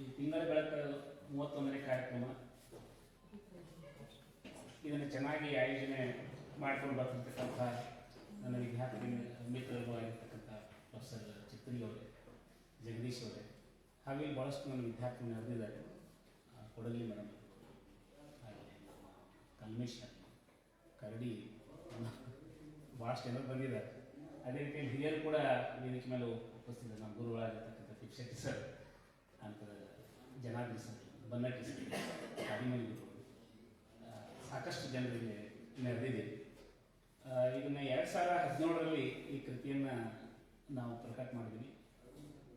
ಈ ತಿಂಗಳ ಬೆಳಕ ಮೂವತ್ತೊಂದನೇ ಕಾರ್ಯಕ್ರಮ. ಇದನ್ನು ಚೆನ್ನಾಗಿ ಆಯೋಜನೆ ಮಾಡಿಕೊಂಡು ಬರ್ತಿರ್ತಕ್ಕಂಥ ನನ್ನ ವಿದ್ಯಾರ್ಥಿ ಮಿತ್ರರು ಆಗಿರ್ತಕ್ಕಂಥ ಪ್ರೊಫೆಸರ್ ಚಿತ್ರಿ ಅವರೇ, ಜಗದೀಶ್ ಅವರೇ, ಹಾಗೆ ಭಾಳಷ್ಟು ನನ್ನ ವಿದ್ಯಾರ್ಥಿ ನಡೆದಿದ್ದಾರೆ ಕೊಡಲಿ ಮೇಡಮ್. ಹಾಗೆ ಕಲ್ಮೇಶ್, ಕರಡಿ ಭಾಳಷ್ಟು ಜನರು ಬಂದಿದ್ದಾರೆ. ಅದೇ ರೀತಿಯಲ್ಲಿ ಹಿರಿಯರು ಕೂಡ ವೇದಿಕೆ ಮೇಲೆ ಉಪಸ್ಥಿತ, ನಮ್ಮ ಗುರುಗಳಾಗಿರ್ತಕ್ಕಂಥ ಶಿಕ್ಷಕಿ ಸರ್ ಅಂತ ಜನಾರ್ದನ್ ಸರ್ ಬನ್ನಟ್ಟಿ ಸರ್ ಅಭಿಮನ್ಯು ಸಾಕಷ್ಟು ಜನರಿಗೆ ನೆರೆದಿದೆ. ಇದನ್ನು ಎರಡು ಸಾವಿರ ಹದಿನೇಳರಲ್ಲಿ ಈ ಕೃತಿಯನ್ನು ನಾವು ಪ್ರಕಟ ಮಾಡಿದ್ವಿ.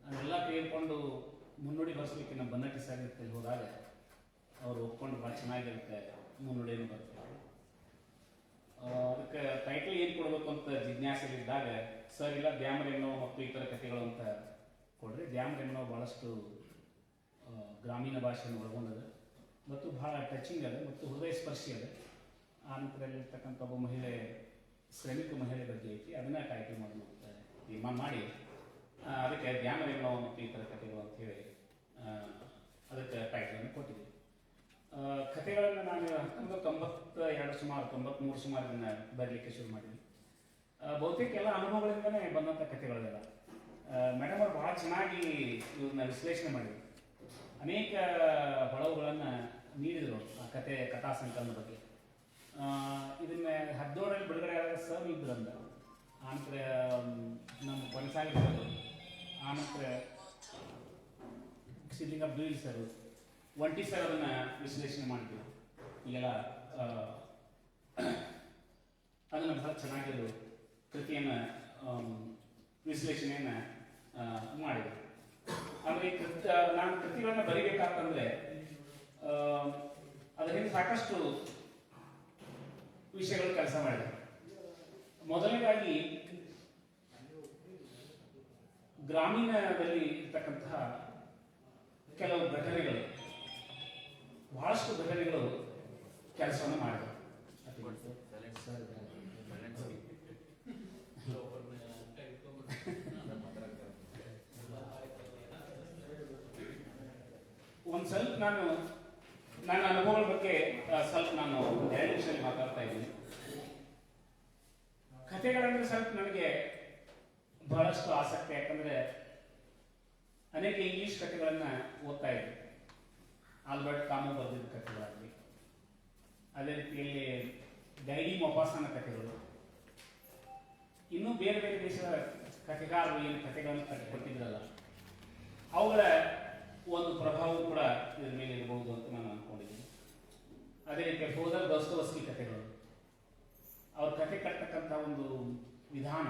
ಅದೆಲ್ಲ ತೆಗೆದುಕೊಂಡು ಮುನ್ನುಡಿ ಬರೆಸಲಿಕ್ಕೆ ನಮ್ಮ ಬನ್ನಟ್ಟಿ ಸರ್ ಹೋದಾಗ ಅವರು ಒಪ್ಕೊಂಡು ಭಾಳ ಚೆನ್ನಾಗಿರುತ್ತೆ ಮುನ್ನುಡಿಯನ್ನು ಬರ್ತಾರೆ. ಅದಕ್ಕೆ ಟೈಟಲ್ ಏನು ಕೊಡಬೇಕು ಅಂತ ಜಿಜ್ಞಾಸೆಲಿದ್ದಾಗ ಸರ್, ಇಲ್ಲ ದ್ಯಾಮರೆನ್ನೋ ಮತ್ತು ಇತರ ಕಥೆಗಳು ಅಂತ ಕೊಡ್ರಿ. ದ್ಯಾಮರೆನ್ನೋ ಭಾಳಷ್ಟು ಗ್ರಾಮೀಣ ಭಾಷೆಯನ್ನು ಒಳಗೊಂಡದ ಮತ್ತು ಭಾಳ ಟಚಿಂಗ್ ಅದ, ಮತ್ತು ಹೃದಯ ಸ್ಪರ್ಶಿ ಅದ. ಆ ನಂತರದಲ್ಲಿರ್ತಕ್ಕಂಥ ಒಬ್ಬ ಮಹಿಳೆ, ಶ್ರಮಿಕ ಮಹಿಳೆ ಬಗ್ಗೆ ಐತಿ, ಅದನ್ನ ಕಾಯ್ಕೆ ಮಾಡಿ ಅಂತ ತೀರ್ಮಾನ ಮಾಡಿ. ಅದಕ್ಕೆ ದ್ಯಾಮರೆನ್ನೋ ಮತ್ತು ಇತರ ಕಥೆಗಳು ಅಂತ ಹೇಳಿ ಅದಕ್ಕೆ ಟೈಟಲನ್ನು ಕೊಟ್ಟಿದ್ವಿ ಕಥೆಗಳನ್ನು ನಾನು ಹತ್ತೊಂಬತ್ತು ತೊಂಬತ್ತ ಎರಡು ಸುಮಾರು, ತೊಂಬತ್ಮೂರು ಸುಮಾರು ಇದನ್ನ ಬರಲಿಕ್ಕೆ ಶುರು ಮಾಡಿದ್ವಿ ಬಹುತೇಕ ಎಲ್ಲ ಅನುಭವಗಳಿಂದನೇ ಬಂದಂಥ ಕಥೆಗಳೆಲ್ಲ ಮೇಡಮ್ ಅವರು ಭಾಳ ಚೆನ್ನಾಗಿ ಇವನ್ನ ವಿಶ್ಲೇಷಣೆ ಮಾಡಿದ್ರು. ಅನೇಕ ಹೊಳವುಗಳನ್ನು ನೀಡಿದರು ಆ ಕತೆ ಕಥಾ ಸಂಕಲನ ಬಗ್ಗೆ. ಇದನ್ನ ಹದಿನೇಳರಲ್ಲಿ ಬಿಡುಗಡೆ ಆದಾಗ ಸರ್ ಇದ್ರಂದ ಆನಂತರ ಮ್, ನಮ್ಮ ಕೊನೆಸಾಗಿ ಆನಂತರ ಸಿದ್ಲಿಂಗ ಬೀಳ್ ಸರ್ ಒಂಟಿ ಸರ್ ಅದನ್ನು ವಿಶ್ಲೇಷಣೆ ಮಾಡಿದ್ರು. ಈಗೆಲ್ಲ ಅದನ್ನು ಬಹಳ ಚೆನ್ನಾಗಿರೋ ಕೃತಿಯನ್ನು ವಿಶ್ಲೇಷಣೆಯನ್ನು ಮಾಡಿದರು. ಆದರೆ ಈ ಕೃತ ನಾನು ಕೃತಿಗಳನ್ನ ಬರಿಬೇಕಾಗ್ತಂದ್ರೆ ಅದರ ಸಾಕಷ್ಟು ವಿಷಯಗಳು ಕೆಲಸ ಮಾಡಿದೆ. ಮೊದಲನೇದಾಗಿ, ಗ್ರಾಮೀಣದಲ್ಲಿ ಇರ್ತಕ್ಕಂತಹ ಕೆಲವು ಘಟನೆಗಳು, ಬಹಳಷ್ಟು ಘಟನೆಗಳು ಕೆಲಸವನ್ನು ಮಾಡಿದೆ. ಒಂದು ಸ್ವಲ್ಪ ನಾನು, ನನ್ನ ಅನುಭವಗಳ ಬಗ್ಗೆ ಸ್ವಲ್ಪ ನಾನು ಎರಡು ಮಾತಾಡ್ತಾ ಇದ್ದೀನಿ. ಕಥೆಗಳಂದ್ರೆ ಸ್ವಲ್ಪ ನನಗೆ ಬಹಳಷ್ಟು ಆಸಕ್ತಿ, ಯಾಕಂದ್ರೆ ಅನೇಕ ಇಂಗ್ಲಿಷ್ ಕಥೆಗಳನ್ನ ಓದ್ತಾ ಇದ್ದೆ ಆಲ್ಬರ್ಟ್ ಕಾಮು ಬರೆದಿದ್ದ ಕಥೆಗಳಾಗಲಿ, ಅದೇ ರೀತಿಯಲ್ಲಿ ಡೈರಿ ಮೊಪಾಸನ ಕಥೆಗಳು. ಇನ್ನೂ ಬೇರೆ ಬೇರೆ ದೇಶದ ಕಥೆಗಾರರು ಏನು ಕಥೆಗಳನ್ನು ಕಟ್ಟಿಕೊಟ್ಟಿದ್ರಲ್ಲ ಅವುಗಳ ಒಂದು ಪ್ರಭಾವ ಕೂಡ ಇದರ ಮೇಲೆ ಇರಬಹುದು ಅಂತ ನಾನು ಅನ್ಕೊಂಡಿದ್ದೀನಿ. ಅದೇ ರೀತಿ ಹೋದರ್ ದಸ್ತವಸ್ಕಿ ಕಥೆಗಳು. ಅವ್ರ ಕಥೆ ಕಟ್ಟತಕ್ಕಂಥ ಒಂದು ವಿಧಾನ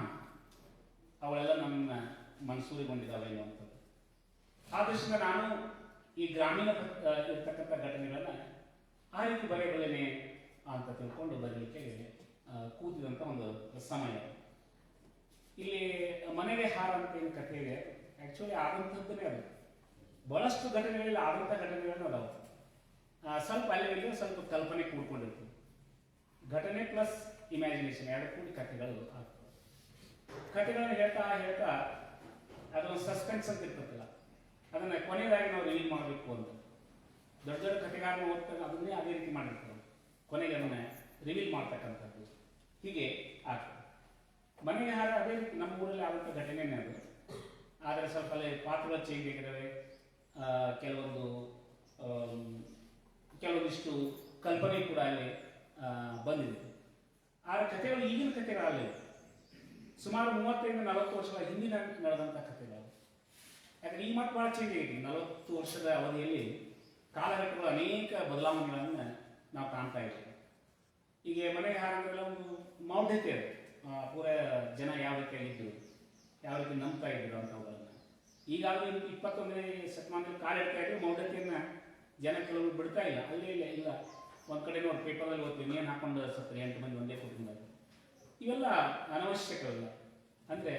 ಅವೆಲ್ಲ ನನ್ನ ಮನಸೂರಿಗೊಂಡಿದ್ದಾವೆ ಅನ್ನುವಂಥದ್ದು. ಆ ದೃಷ್ಟಿಯಿಂದ ನಾನು ಈ ಗ್ರಾಮೀಣ ಇರ್ತಕ್ಕಂಥ ಘಟನೆಗಳನ್ನ ಆ ರೀತಿ ಬರೆಯಬಲ್ಲೇನೆ ಅಂತ ತಿಳ್ಕೊಂಡು ಬರಲಿಕ್ಕೆ ಕೂತಿದಂಥ ಒಂದು ಸಮಯ. ಇಲ್ಲಿ ಮನೆಗೆ ಹಾರ ಅಂತ ಏನು ಕಥೆ ಇದೆ? ಆ್ಯಕ್ಚುಲಿ ಆದಂಥದ್ದನ್ನೇ ಅದು. ಬಹಳಷ್ಟು ಘಟನೆಗಳಲ್ಲಿ ಆದಂಥ ಘಟನೆಗಳನ್ನು ಅದಾವೆ ಸ್ವಲ್ಪ ಅಲ್ಲಿ ಸ್ವಲ್ಪ ಕಲ್ಪನೆ ಕೂಡ್ಕೊಂಡಿರ್ತದೆ ಘಟನೆ ಪ್ಲಸ್ ಇಮ್ಯಾಜಿನೇಷನ್, ಎರಡು ಕೂಡಿ ಕಥೆಗಳು ಆಗ್ತವೆ. ಕಥೆಗಳನ್ನು ಹೇಳ್ತಾ ಹೇಳ್ತಾ ಅದೊಂದು ಸಸ್ಪೆನ್ಸ್ ಅಂತ ಇರ್ತದಲ್ಲ, ಅದನ್ನ ಕೊನೆಯದಾಗಿ ನಾವು ರಿಲೀವ್ ಮಾಡಬೇಕು ಅಂತ. ದೊಡ್ಡ ದೊಡ್ಡ ಕಥೆಗಾರನ ಓದ್ತಾಗ ಅದನ್ನೇ ಅದೇ ರೀತಿ ಮಾಡಿರ್ತಾರೆ. ಕೊನೆಗೆ ಅದನ್ನ ರಿವೀಲ್ ಮಾಡ್ತಕ್ಕಂಥದ್ದು. ಹೀಗೆ ಆಗ್ತದೆ. ಮನೆಗೆ ಹಾರ ಅದೇ ರೀತಿ ನಮ್ಮ ಊರಲ್ಲಿ ಆದಂಥ ಘಟನೆನೇ ಅದು. ಆದರೆ ಸ್ವಲ್ಪ ಅಲ್ಲಿ ಪಾತ್ರಗಳು ಚೇಂಜ್ ಆಗಿದ್ದಾವೆ ಕೆಲವೊಂದು ಕೆಲವೊಂದಿಷ್ಟು ಕಲ್ಪನೆ ಕೂಡ ಅಲ್ಲಿ ಬಂದಿದೆ. ಆ ಕಥೆಗಳು ಈಗಿನ ಕಥೆಗಳಲ್ಲ ಸುಮಾರು ಮೂವತ್ತರಿಂದ ನಲವತ್ತು ವರ್ಷಗಳ ಹಿಂದಿನ ನಡೆದಂಥ ಕಥೆಗಳು. ಯಾಕಂದ್ರೆ ಈ ಮಾತು ಭಾಳ ಚೇಂಜ್ ಆಗಿದೆ. ನಲವತ್ತು ವರ್ಷದ ಅವಧಿಯಲ್ಲಿ ಕಾಲಘಟ್ಟಗಳು ಅನೇಕ ಬದಲಾವಣೆಗಳನ್ನು ನಾವು ಕಾಣ್ತಾ ಇದ್ದೀವಿ. ಈಗ ಮನೆಗೆ ಹಾರಂದ್ರೆ ಒಂದು ಮೌಢ್ಯತೆ ಆ, ಪೂರ ಜನ ಯಾವ ರೀತಿಯಾಗಿದ್ದರು ಯಾವ ರೀತಿ ನಂಬ್ತಾ ಇದ್ದರು ಅಂತವುಗಳನ್ನ ಈಗಾಗಲೇ ಇಪ್ಪತ್ತೊಂದನೇ ಶತಮಾನದಲ್ಲಿ ಕಾಲಿಡ್ತಾ ಇದ್ರು, ಮೌಢ್ಯತೆಯನ್ನ ಜನ ಕೆಲವರು ಬಿಡ್ತಾ ಇಲ್ಲ. ಅಲ್ಲೇ ಇಲ್ಲ ಇಲ್ಲ ಒಂದು ಕಡೆ ನೋಡಿ ಪೇಪರಲ್ಲಿ ಓದ್ತೀವಿ ಏನು ಹಾಕೊಂಡು ಸತ್ರಿ ಎಂಟು ಮಂದಿ ಒಂದೇ ಕುಟುಂಬ ಇವೆಲ್ಲ ಅನವಶ್ಯಕವಲ್ಲ. ಅಂದ್ರೆ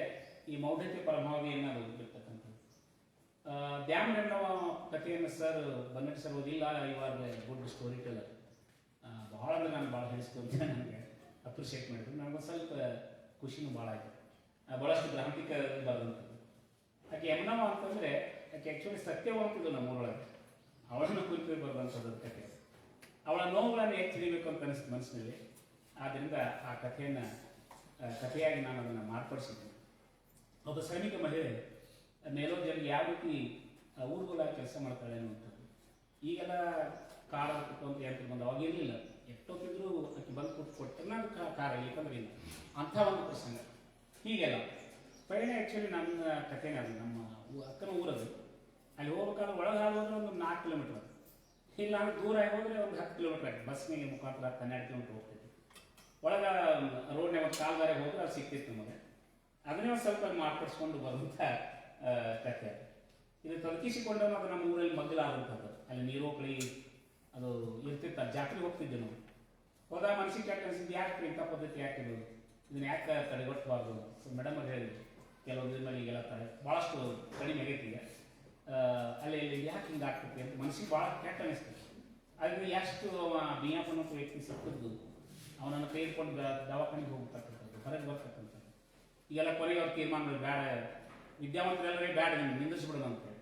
ಈ ಮೌಢ್ಯತೆ ಪರಮಾವಧಿಯನ್ನು ಬಿಡ್ತಕ್ಕಂಥದ್ದು ಡ್ಯಾಮ್ ಎನ್ನುವ ಕಥೆಯನ್ನು ಸರ್ ಬನ್ನಟ್ ಸರ್ ಓದಿಲ್ಲ ಇವಾರ ಗುಡ್ ಸ್ಟೋರಿ ಟೆಲ್ಲರ್ ಭಾಳ ಅಂದರೆ ನಾನು ಭಾಳ ಅಂತ ನನಗೆ ಅಪ್ರಿಷಿಯೇಟ್ ಮಾಡಿದ್ರು. ನನಗೊಂದು ಸ್ವಲ್ಪ ಖುಷಿನೂ ಭಾಳ ಆಯಿತು. ಭಾಳಷ್ಟು ಗ್ರಾಂಥಿಕ ಬರೆದಂಥದ್ದು ಆಕೆ ಯಮನವ ಅಂತಂದರೆ ಆಕೆ ಆ್ಯಕ್ಚುಲಿ ಸತ್ಯವಂತಿದ್ದು ನಮ್ಮೂರೊಳಗೆ ಅವಳನ್ನು ಕುರಿತು ಬರುವಂಥದ್ದು ಕಥೆ ಅವಳ ನೋವುಗಳನ್ನು ಹಿಡಿಬೇಕು ಅಂತ ಅನಿಸ್ತು ಮನಸ್ಸಿನಲ್ಲಿ? ಆದ್ದರಿಂದ ಆ ಕಥೆಯನ್ನು ಕಥೆಯಾಗಿ ನಾನು ಅದನ್ನು ಮಾರ್ಪಡಿಸಿದ್ದೆ ಒಬ್ಬ ಸೈನಿಕ ಮಹಿಳೆ ಮೇಲೋ ಜನರಿಗೆ ಯಾವ ರೀತಿ ಊರುಗಳಾಗಿ ಕೆಲಸ ಮಾಡ್ತಾಳೆ ಅನ್ನುವಂಥದ್ದು. ಈಗೆಲ್ಲ ಕಾರ ಅಂತ ಯಂತ್ರ ಬಂದು ಅವಾಗ ಇರಲಿಲ್ಲ. ಎಷ್ಟೊತ್ತಿದ್ರು ಆಕೆ ಬಂದು ಕೊಟ್ಟು ಕೊಟ್ಟರೆ ನಾನು ಕಾರ ಇಲ್ಲಕಂದ್ರೆ ಇಲ್ಲ. ಅಂಥ ಒಂದು ಪ್ರಸಂಗ. ಹೀಗೆಲ್ಲ. ಪಯಣ ಆ್ಯಕ್ಚುಲಿ ನನ್ನ ಕಥೆನೇ ಅದು ನಮ್ಮ ಅಕ್ಕನ ಊರದು. ಅಲ್ಲಿ ಹೋಗ್ಬೇಕಾದ್ರೆ ಒಳಗೆ ಹೋದ್ರೆ ಒಂದು ನಾಲ್ಕು ಕಿಲೋಮೀಟರ್ ಅದು ಇಲ್ಲ ದೂರ ಆಗೋದ್ರೆ ಒಂದು ಹತ್ತು ಕಿಲೋಮೀಟರ್ ಆಗಿದೆ ಬಸ್ನಿಗೆ ಮುಖಾಂತರ ಹನ್ನೆರಡು ಕಿಲೋಮೀಟರ್ ಹೋಗ್ತಿದ್ವಿ ಒಳಗೆ ರೋಡ್ನಾಗ ಒಂದು ಕಾಲ್ದಾರೆ ಹೋದ್ರೆ ಅದು ಸಿಕ್ತಿತ್ತು ನಮಗೆ. ಅದನ್ನೇ ಒಂದು ಸ್ವಲ್ಪ ಮಾರ್ಪಡಿಸ್ಕೊಂಡು ಬರುವಂಥ ಕಥೆ. ಇದು ತೊಲಗಿಸಿಕೊಂಡನು ಅದು ನಮ್ಮ ಊರಲ್ಲಿ ಮಗ್ಗಲಾದಂಥದ್ದು ಅಲ್ಲಿ ನೀರೋಕಳಿ ಅದು ಇರ್ತಿತ್ತು. ಜಾತ್ರೆಗೆ ಹೋಗ್ತಿದ್ದೆ ನಾವು. ಹೋದಾಗ ಮನಸ್ಸಿಗೆ ಯಾಕೆ ಅನಿಸಿದ್ದು ಯಾಕೆ ಇಂಥ ಪದ್ಧತಿ ಯಾಕೆ ಇದು? ಇದನ್ನ ಯಾಕೆ ತಡೆಗಟ್ಟಬಾರ್ದು ಮೇಡಮ್ ಅವ್ರು ಹೇಳಿದ್ರು. ಕೆಲವೊಂದು ಮೇಲೆ ತಡೆ ಭಾಳಷ್ಟು ಕಡಿಮೆ ಆಗೈತಿ ಈಗ. ಅಲ್ಲಿ ಇಲ್ಲಿ ಯಾಕೆ ಹಿಂಗೆ ಆಗ್ತೈತಿ ಅಂತ ಮನಸ್ಸಿಗೆ ಭಾಳ ಕೆಟ್ಟ ಅನಿಸ್ತದೆ ಅದರಿಂದ ಎಷ್ಟು ಬಿಯಾಪನ ವ್ಯಕ್ತಿ ಸಿಕ್ಕಿದ್ದು ಅವನನ್ನು ತೆಗೆದುಕೊಂಡು ದವಾಖಾನೆಗೆ ಹೋಗ್ತಕ್ಕಂಥದ್ದು ಹೊರಗೆ ಬರ್ತಕ್ಕಂಥದ್ದು. ಈಗೆಲ್ಲ ಕೊನೆಗೆ ಅವ್ರ ತೀರ್ಮಾನ ಬೇಡ ವಿದ್ಯಾವಂತರೆಲ್ಲರೇ ಬೇಡ ನಿಮ್ಗೆ ನಿಂದಿಸ್ಬಿಡೋದು ಅಂತ ಹೇಳಿ.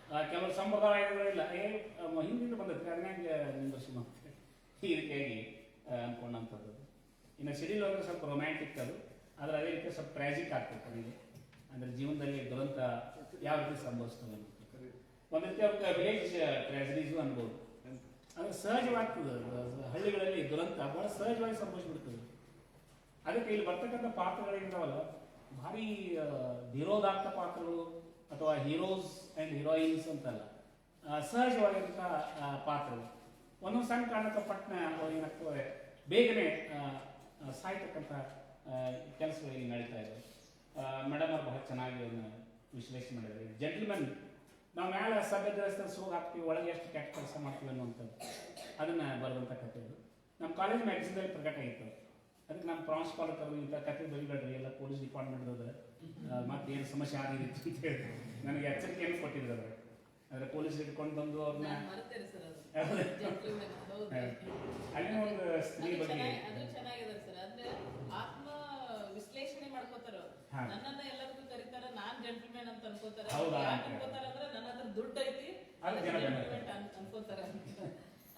ಆ, ಕೆಲವರು ಸಂಪ್ರದಾಯಗಳಿಲ್ಲ ಏ ಹಿಂದಿಂದ ಬಂದೈತ್ರಿ ಅದನ್ನೇ ಹೇಳಿ. ಈ ರೀತಿಯಾಗಿ ಅಂದ್ಕೊಂಡಂಥದ್ದು. ಇನ್ನು ಸಿಡಿಲ್ ಅಂದ್ರೆ ಸ್ವಲ್ಪ ರೊಮ್ಯಾಂಟಿಕ್ ಅದು ಆದರೆ ಅದೇ ರೀತಿ ಸ್ವಲ್ಪ ಟ್ರ್ಯಾಜಿಕ್ ಆಗ್ತದೆ ಕೊನೆಗೆ ಅಂದರೆ ಜೀವನದಲ್ಲಿ ದುರಂತ ಯಾವ ರೀತಿ ಸಂಭವಿಸ್ತದೆ ಒಂದ್ ಒಂದು ರೀತಿ ಅವ್ರಿಗೆ ವಿಲೇಜ್ ಟ್ರಾಜಡೀಸು ಅನ್ಬೋದು. ಅಂದ್ರೆ ಸಹಜವಾಗ್ತದೆ ಹಳ್ಳಿಗಳಲ್ಲಿ ದುರಂತ ಬಹಳ ಸಹಜವಾಗಿ ಸಂಭವಿಸ್ಬಿಡ್ತದೆ. ಅದಕ್ಕೆ ಇಲ್ಲಿ ಬರ್ತಕ್ಕಂಥ ಪಾತ್ರಗಳೇನಿದಾವಲ್ಲ ಭಾರಿ ಧೀರೋದಾತ್ತ ಪಾತ್ರಗಳು ಅಥವಾ ಹೀರೋಸ್ ಆ್ಯಂಡ್ ಹೀರೋಯಿನ್ಸ್ ಅಂತಲ್ಲ. ಸಹಜವಾಗಿರುವಂಥ ಪಾತ್ರಗಳು. ಒಂದೊಂದು ಸಣ್ಣ ಕಾರಣಕ್ಕೆ ಪಟ್ಟಣ ಅವ್ರು ಏನಾಗ್ತವೆ ಬೇಗನೆ ಸಾಯ್ತಕ್ಕಂಥ ಕೆಲಸಗಳು ಇಲ್ಲಿ ನಡೀತಾ ಇದೆ ಮೇಡಮ್ ಅವ್ರು ಬಹಳ ಚೆನ್ನಾಗಿ ಅದನ್ನ ವಿಶ್ಲೇಷಣೆ ಮಾಡಿದ್ದಾರೆ. ಜೆಂಟ್ಲ್ಮನ್ ನಾವು ಮೇಲೆ ಸಭೆ ದೇವಸ್ಥಾನ ಸೋಗ್ ಹಾಕ್ತೀವಿ ಒಳಗೆ ಎಷ್ಟು ಕೆಟ್ಟ ಕೆಲಸ ಮಾಡ್ತೀವಿ ಅನ್ನುವಂಥದ್ದು. ಅದನ್ನು ಬರುವಂಥ ಕಥೆ ಇದು. ನಮ್ಮ ಕಾಲೇಜ್ ಮ್ಯಾಗಝಿನ್ದಲ್ಲಿ ಪ್ರಕಟ ಆಗಿತ್ತು. ಅದಕ್ಕೆ ನಮ್ಮ ಪ್ರಾಂಶುಪಾಲ ಕರೆದು ಇಂಥ ಕಥೆ ಬರಿಬೇಡ್ರಿ ಎಲ್ಲ ಪೊಲೀಸ್ ಡಿಪಾರ್ಟ್ಮೆಂಟ್ ಮತ್ತೆ ಏನು ಸಮಸ್ಯೆ ಆಗಿದೆ ಅಂತ ಹೇಳಿ ನನಗೆ ಎಚ್ಚರಿಕೆಯನ್ನು ಕೊಟ್ಟಿದ್ರು ಅದ್ರ ಪೊಲೀಸ್ ಹಿಡ್ಕೊಂಡು ಬಂದು ಅವ್ರನ್ನ ನಾನ್ ಮರೆತೇನೆ ಸರ್ ಅದು. ಹೌದಾ? Gentleman, ಹೌದು. ಅಲ್ಲಿನ ಒಂದು ಸ್ತ್ರೀ ಅದು ಬಗ್ಗೆ ಚೆನ್ನಾಗಿ- ಅದು ಚೆನ್ನಾಗಿದೆ ಸರ್ ಅಂದ್ರೆ ಆತ್ಮ ವಿಶ್ಲೇಷಣೆ ಮಾಡ್ಕೋತಾರ ಅವ್ರು. ಹಾ. ನನ್ನನ್ನ ಎಲ್ಲರಿಗೂ ಕರೀತಾರ ನಾನ್ ಜೆಂಟಲ್ಮೆನ್ ಅಂತ ಅನ್ಕೋತಾರ. ಹೌದಾ? ಯಾಕೆ ಅನ್ಕೋತಾರ ಅಂದ್ರೆ ನನ್ನ ಹತ್ರ ದುಡ್ಡು ಐತಿ ಅಂತ